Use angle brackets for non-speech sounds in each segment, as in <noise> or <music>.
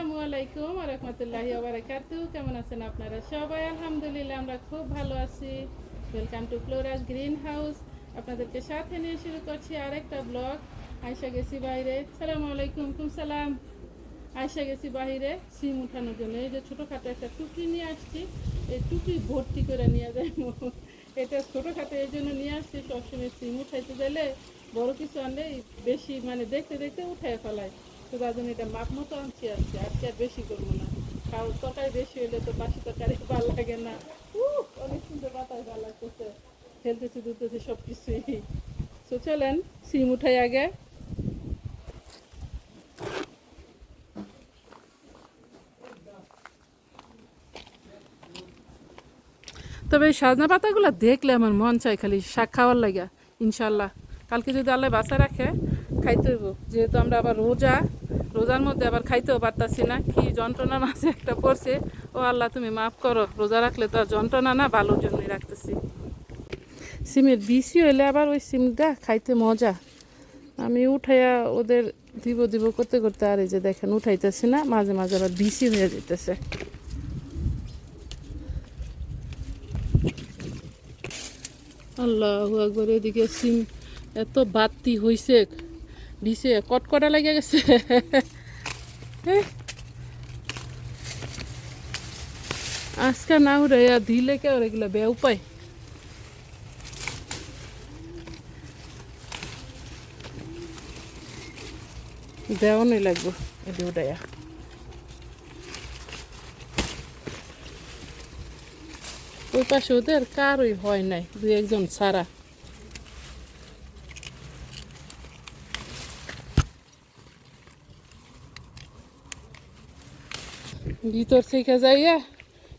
আসসালামু আলাইকুম রহমতুল্লাহি বারাকাতু কেমন আছেন আপনারা সবাই আলহামদুলিল্লাহ আমরা খুব ভালো আছি welcome to Floras green house আপনাদেরকে সাথে নিয়ে শুরু করছি আরেকটা ব্লগ আয়সা গেছি বাইরে সালামু আলাইকুম কুম সালাম আয়সা গেছি বাইরে সিম উঠানোর জন্য এই যে ছোটোখাটো একটা টুকি নিয়ে আসছি। এই টুকি ভর্তি করে নিয়ে যায় এটা ছোটোখাটো এই জন্য নিয়ে আসছি। সবসময় সিম উঠাইতে গেলে বড় কিছু আনলে বেশি মানে দেখতে দেখতে উঠায় ফেলায়। তার জন্য এটা মাপ মতো আনছি আজকে আজকে আর বেশি করব না। কারণ তরকারি বেশি হলে তো বাসি তরকারি ভালো লাগে না। অনেক সুন্দর বাতাস ভালো লাগতেছে। খেলতেছি দুলতেছি সব কিছুই তো চলেন, সিম উঠাই আগে। তবে এই সাজনা পাতাগুলো দেখলে আমার মন চাই খালি শাক খাওয়ার লাগা ইনশাল্লাহ কালকে যদি আল্লাহ বাসা রাখে, খাইতে হইব। যেহেতু আমরা আবার রোজা রোজার মধ্যে আবার খাইতেও পারতাছি না, কি যন্ত্রণা মাঝে একটা পড়ছে। ও আল্লাহ, তুমি মাফ করো, রোজা রাখলে তো আর যন্ত্রণা না, ভালোর জন্যই রাখতেছি। সিমের বিসি হইলে আবার ওই সিমটা খাইতে মজা। আমি উঠাইয়া ওদের দিব দিব করতে করতে আর এই যে দেখেন, উঠাইতেছি না, মাঝে মাঝে আবার বিসি হয়ে যেতেছে আল্লাহ একবার এদিকে সিম এত বাতি হইছে। দিছে কটকটা লেগে গেছে। আজকে না উড়ে দিলে কে ওর এগুলো বে উপায়? দেওয়া নেই লাগবো এটি উঠাইয়া ওই পাশে ওদের কারই হয় নাই, দুই একজন ছাড়া। ভিতর থেকে যাইয়া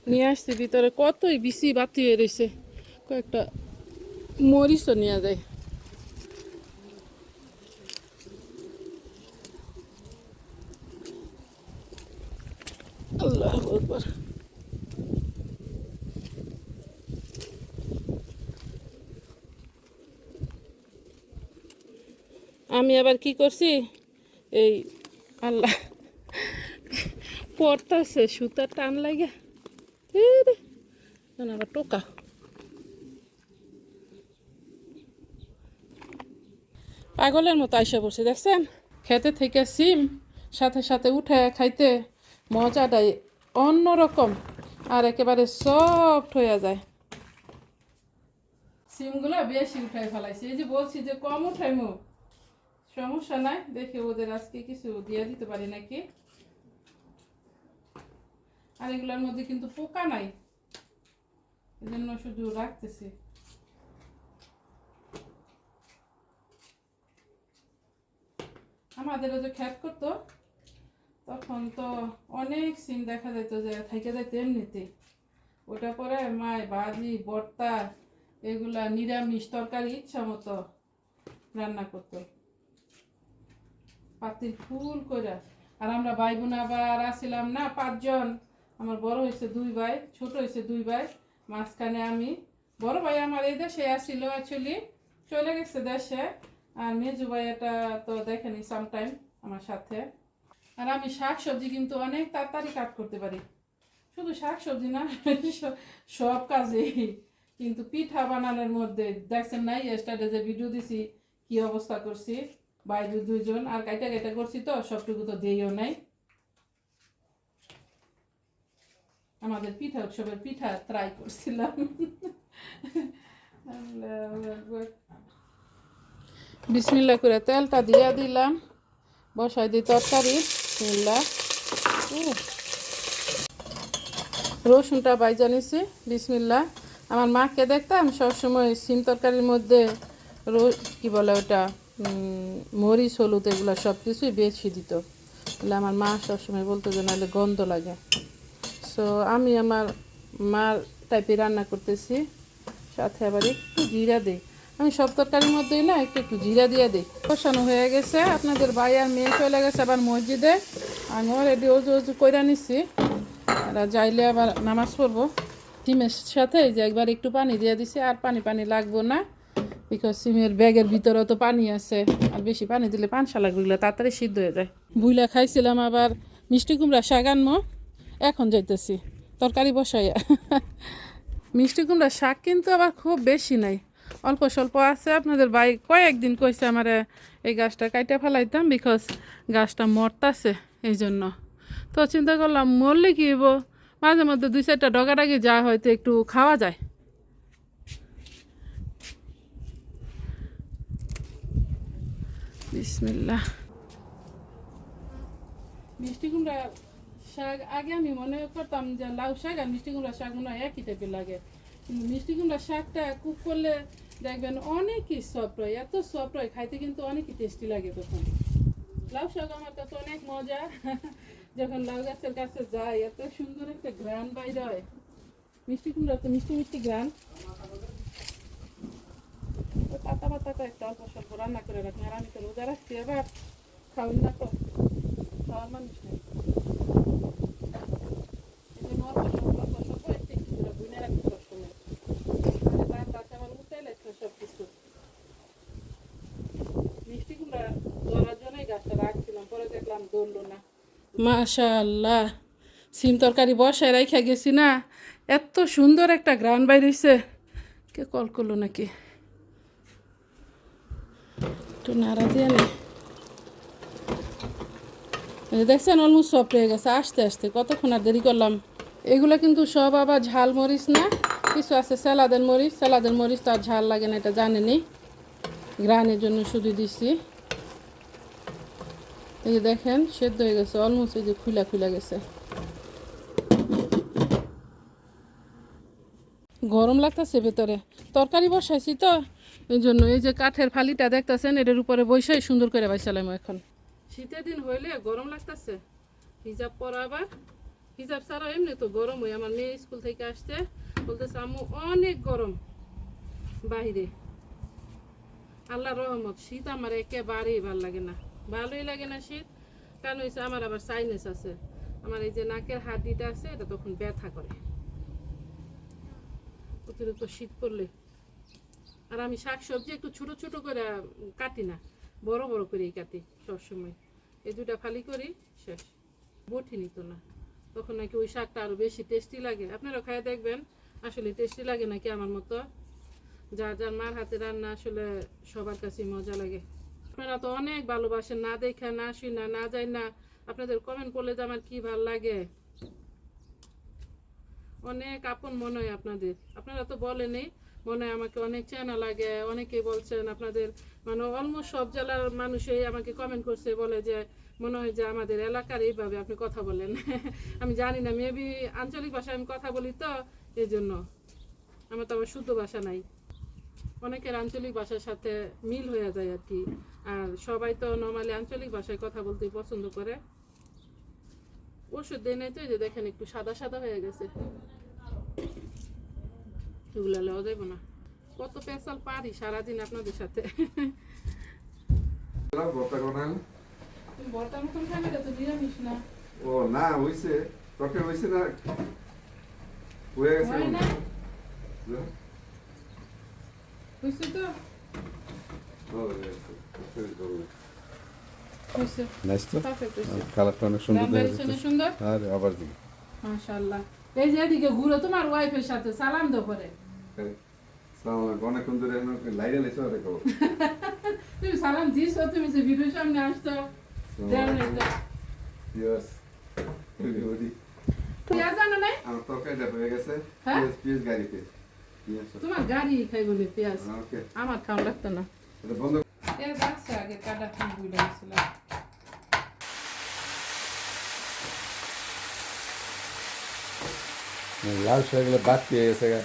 নিয়ে আসছি, ভিতরে কতই বেশি বাতি হয়ে রয়েছে কয়েকটা মরিচও নিয়ে যায় আল্লাহ আকবার। আমি আবার কি করছি? এই আল্লাহ পড়তেছে, সুতার টান লাগে। আবার টোকা। পাগলের মতো আইসা পড়ছে, দেখছেন? খেতে থেকে সিম, সাথে সাথে উঠে খাইতে মজাটাই অন্যরকম আর একেবারে সফট হয়ে যায়। সিমগুলো বেশি উঠাই ফেলাইছি। এই যে বলছি যে কম উঠাইমু। সমস্যা নাই, দেখে ওদের আজকে কিছু দিয়ে দিতে পারি নাকি? আর এগুলোর মধ্যে কিন্তু পোকা নাই। এই জন্য শুধু রাখতেছি। আমাদেরও যে খ্যাত করতো, তখন তো অনেক সিম দেখা যেত যে থেকে যেত এমনিতে। ওটা পরে মায় বাজি বর্তা এগুলা নিরামিষ তরকারি ইচ্ছা মতো রান্না করতো। পাতিল ফুল করে আর আমরা ভাই বোন আবার আসছিলাম না পাঁচজন। আমার বড় হয়েছে দুই ভাই, ছোট হয়েছে দুই ভাই। মাঝখানে আমি, বড় ভাই আমার এই দেশে আসছিল অ্যাকচুয়ালি চলে গেছে দেশে। আর মেজু ভাই এটা তো দেখেনি সামটাইম আমার সাথে। আর আমি শাক সবজি কিন্তু অনেক তাড়াতাড়ি কাট করতে পারি। শুধু শাক সবজি না, <laughs> সব কাজে কিন্তু পিঠা বানানোর মধ্যে, দেখছেন নাই স্টার্টে যে ভিডিও দিছি, কি অবস্থা করছি। বাইরে দুইজন, আর কাইটা কাইটা করছি তো, সবটুকু তো দিয়েও নাই। আমাদের পিঠা উৎসবের পিঠা ট্রাই করছিলাম। বিসমিল্লা করে তেলটা দিয়া দিলাম বসাই দিই তরকারি বিসমিল্লা। রসুনটা বাইজা নিছি বিসমিল্লা আমার মাকে দেখতাম সবসময় সিম তরকারির মধ্যে রো- কি বলে ওটা? মরিচ হলুদ এগুলো সব কিছুই বেশি দিত। বলে আমার মা সবসময় বলতো যে নাহলে গন্ধ লাগে। সো আমি আমার মার টাইপে রান্না করতেছি। সাথে আবার একটু জিরা দিই। আমি সব তরকারির মধ্যেই না একটু একটু জিরা দিয়ে দিই। কষানো হয়ে গেছে, আপনাদের ভাই আর মেয়ে চলে গেছে আবার মসজিদে। আমি অলরেডি ওজু ওজু কইরা নিছি। আর যাইলে আবার নামাজ পড়ব। ডিমের সাথে যে একবার একটু পানি দিয়ে দিছি, আর পানি পানি লাগবো না। বিকজ সিমের ব্যাগের ভিতরেও তো পানি আছে। আর বেশি পানি দিলে পানসা লাগবে তাড়াতাড়ি সিদ্ধ হয়ে যায়। বুইলা খাইছিলাম আবার মিষ্টি কুমড়া আনব এখন যাইতেছি। তরকারি বসাইয়া। মিষ্টি কুমড়া শাক কিন্তু আবার খুব বেশি নাই। অল্প স্বল্প আছে। আপনাদের ভাই কয়েকদিন কইছে আমার এই গাছটা কাইটা ফেলাইতাম বিকজ গাছটা মরতাছে এই জন্য তো চিন্তা করলাম, মরলে কি হইব? মাঝে মধ্যে দুই চারটা ডগাডাগি যা হয়তো একটু খাওয়া যায়। বিসমিল্লাহ। মিষ্টি কুমড়া শাক, আগে আমি মনে করতাম যে লাউ শাক আর মিষ্টি কুমড়া শাক মনে হয় একই টাইপের লাগে। কিন্তু মিষ্টি কুমড়া শাকটা কুক করলে দেখবেন অনেকই সফট হয়, এত সফট হয়, খাইতে কিন্তু অনেকই টেস্টি লাগে তখন। লাউ শাক আমার কাছে অনেক মজা। <laughs> যখন লাউ গাছের কাছে যাই, এত সুন্দর একটা গ্রান বাইরে হয়। মিষ্টি কুমড়া তো মিষ্টি মিষ্টি গ্রান পাতা পাতা কয়েকটা অল্প স্বল্প রান্না করে রাখুন আর আমি তো রোজা রাখছি, এবার খাওয়ান না তো, খাওয়ার মানুষ নেই এই জন্য অল্প স্বল্প অল্প স্বল্প একটু একটু করে বুনে রাখি সবসময় মানে তার কাছে আমার উঠে লাগছে সব কিছু মিষ্টি কুমড়া ধরার জন্যই গাছটা রাখছিলাম পরে দেখলাম ধরলো না মাশাল্লাহ সিম তরকারি বসায় রাইখা গেছি না। এত সুন্দর একটা গ্রান বাইরেছে। কে কল করল নাকি? একটু নাড়া দিয়ে দেখছেন অলমোস্ট সব হয়ে গেছে। আস্তে আস্তে, কতক্ষণ আর দেরি করলাম? এগুলো কিন্তু সব আবার ঝাল মরিচ না? কিছু আছে, স্যালাদের মরিচ। স্যালাদের মরিচ তো আর ঝাল লাগে না, এটা জানেনি গ্রানের জন্য শুধু দিছি। এই যে দেখেন, সেদ্ধ হয়ে গেছে অলমোস্ট এই যে খুলা খুলা গেছে। গরম লাগতেছে ভেতরে। তরকারি বসাইছি তো, এই জন্য এই যে কাঠের ফালিটা দেখতেছেন, এটার উপরে বৈশাই সুন্দর করে বাইসালাম এখন। শীতের দিন হইলে গরম লাগতেছে, হিজাব পরা আবার, হিজাব ছাড়া এমনি তো গরম হয়। আমার মেয়ে স্কুল থেকে আসতে বলতেছে, আম্মু, অনেক গরম বাহিরে আল্লাহ রহমত, শীত আমার একেবারেই ভালো লাগে না। ভালোই লাগে না শীত। কারণ হয়েছে আমার আবার সাইনাস আছে। আমার এই যে নাকের হাড্ডিটা আছে, এটা তখন ব্যথা করে। অতিরিক্ত শীত পড়লে। আর আমি শাক সবজি একটু ছোট ছোট করে কাটি না, বড় বড় করেই কাটি সবসময়। এই দুটা ফালি করি, শেষ। বটি নিত না। তখন নাকি ওই শাকটা আরও বেশি টেস্টি লাগে। আপনারা খায় দেখবেন, আসলে টেস্টি লাগে নাকি আমার মতো? যার যার মার হাতে রান্না আসলে সবার কাছে মজা লাগে। আপনারা তো অনেক ভালোবাসেন, না দেখে, না শুই না না যাই না। আপনাদের কমেন্ট করলে যে আমার কি ভালো লাগে? অনেক আপন মনে হয় আপনাদের। আপনারা তো বলেনি মনে হয় আমাকে অনেক চেনা লাগে, অনেকে বলছেন আপনাদের মানে অলমোস্ট সব জেলার মানুষই আমাকে কমেন্ট করছে, বলে যে মনে হয় যে আমাদের এলাকার এইভাবে আপনি কথা বলেন। <laughs> আমি জানি না মেবি আঞ্চলিক ভাষায় আমি কথা বলি তো এই জন্য আমার তো আবার শুদ্ধ ভাষা নাই। অনেকের আঞ্চলিক ভাষার সাথে মিল হয়ে যায় আর কি। আর সবাই তো নর্মালি আঞ্চলিক ভাষায় কথা বলতে পছন্দ করে। ওষুধ দিয়ে নেই তো এই যে দেখেন একটু সাদা সাদা হয়ে গেছে। এগুলো লেওয়া যাইব না। কত পেশাল পারি সারাদিন আপনাদের সাথে। মতন খাবে তো নিরামিষ না। ও না হইছে। তরকারি হইছে না? হয়ে গেছে না। না? বুঝছ তো। ও, নাইস তো কালারটা অনেক সুন্দর সুন্দর আর আবার মাশাআল্লাহ এই যে এদিকে ঘুরো তোমার ওয়াইফের সাথে সালাম দাও করে। সালাম আলাইকুম। অনেকক্ষণ ধরে লাইনে লেছে ওরে তুমি সালাম দিছো তুমি যে ভিডিওর সামনে আসছো নাই Yes. everybody. পেঁয়াজ জানো নাই আমার তরকারিটা হয়ে গেছে হ্যাঁ? পেঁয়াজ পেঁয়াজ গাড়িতে তোমার গাড়ি খাই বলে পেঁয়াজ আমার খাওয়া লাগতো না বন্ধ পেঁয়াজ আছে আগে কাটা লাল বাদ পেয়ে গেছে গা।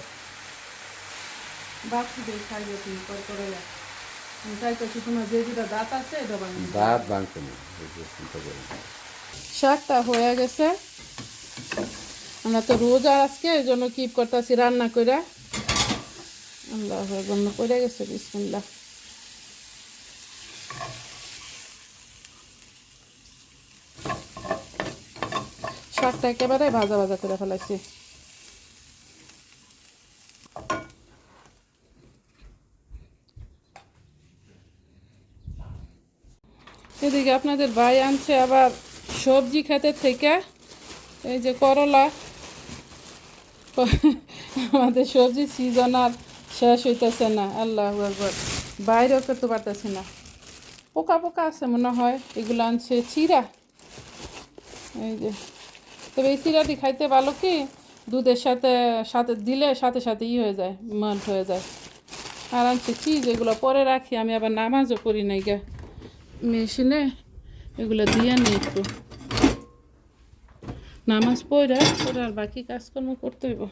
বাচ্চু দিয়ে খাইবে তুমি পর করে দাঁত ভাঙছে না। শাকটা হয়ে গেছে আমরা তো রোজা আজকে এই জন্য কিপ করতেছি রান্না করে আল্লাহ রান্না করে গেছে বিসমিল্লাহ শাকটা একেবারে ভাজা ভাজা করে ফেলাইছি। এদিকে আপনাদের ভাই আনছে আবার সবজি খেতে থেকে, এই যে করলা। আমাদের সবজি সিজন আর শেষ হইতেছে না, আল্লাহ বাইরেও করতে পারতেছি না। পোকা পোকা আছে মনে হয়, এগুলো আনছে চিরা। এই যে, তবে এই চিরাটি খাইতে ভালো কি? দুধের সাথে সাথে দিলে সাথে সাথে ই হয়ে যায় মাল্ট হয়ে যায়। আর আনছে চিজ এগুলো পরে রাখি, আমি আবার নামাজও করি নাই গে। মেশিনে এগুলো দিয়ে নিই একটু। নামাজ পড়ে আর বাকি কাজকর্ম করতে হইব।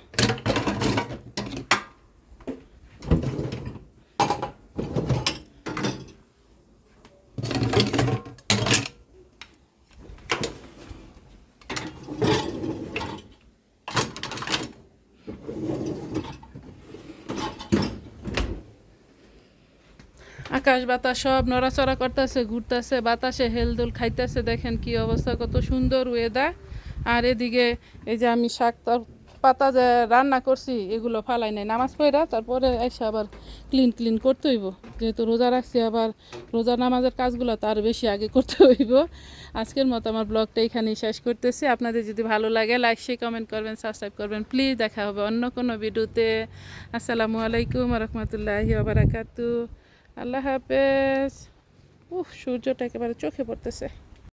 আকাশ বাতাস সব নড়াচড়া করতেছে, ঘুরতেছে, বাতাসে হেলদোল খাইতেছে। দেখেন কি অবস্থা, কত সুন্দর ওয়েদার আর এদিকে এই যে আমি শাক পাতা যে রান্না করছি, এগুলো ফালাই নাই। নামাজ পড়া, তারপরে এসে আবার ক্লিন ক্লিন করতে হইব। যেহেতু রোজা রাখছি, আবার রোজা নামাজের কাজগুলো তার বেশি আগে করতে হইব। আজকের মতো আমার ব্লগটা এখানেই শেষ করতেছি। আপনাদের যদি ভালো লাগে লাইক শেয়ার কমেন্ট করবেন সাবস্ক্রাইব করবেন। প্লিজ দেখা হবে অন্য কোনো ভিডিওতে আসসালামু আলাইকুম রহমতুল্লাহি বারাকাতু আল্লাহ হাফেজ। উহ সূর্যটা একেবারে চোখে পড়তেছে।